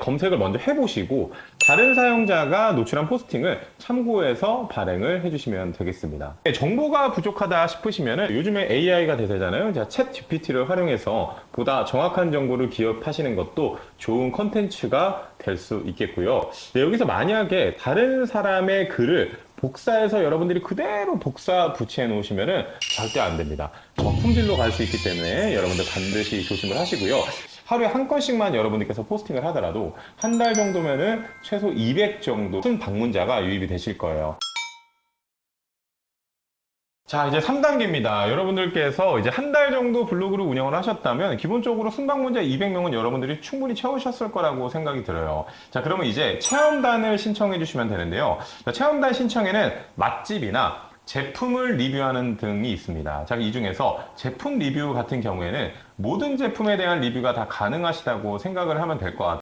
검색을 먼저 해보시고 다른 사용자가 노출한 포스팅을 참고해서 발행을 해주시면 되겠습니다. 네, 정보가 부족하다 싶으시면 요즘에 AI가 대세잖아요. 자, 챗 GPT를 활용해서 보다 정확한 정보를 기업하시는 것도 좋은 컨텐츠가 될 수 있겠고요. 네, 여기서 만약에 다른 사람의 글을 복사해서 여러분들이 그대로 복사 붙여 놓으시면은 절대 안 됩니다. 저품질로 갈 수 있기 때문에 여러분들 반드시 조심을 하시고요. 하루에 한 건씩만 여러분들께서 포스팅을 하더라도 한 달 정도면은 최소 200 정도 큰 방문자가 유입이 되실 거예요. 자, 이제 3단계입니다. 여러분들께서 이제 한 달 정도 블로그를 운영을 하셨다면 기본적으로 순방문자 200명은 여러분들이 충분히 채우셨을 거라고 생각이 들어요. 자, 그러면 이제 체험단을 신청해 주시면 되는데요. 자, 체험단 신청에는 맛집이나 제품을 리뷰하는 등이 있습니다. 자, 이 중에서 제품 리뷰 같은 경우에는 모든 제품에 대한 리뷰가 다 가능하시다고 생각을 하면 될 것 같아요.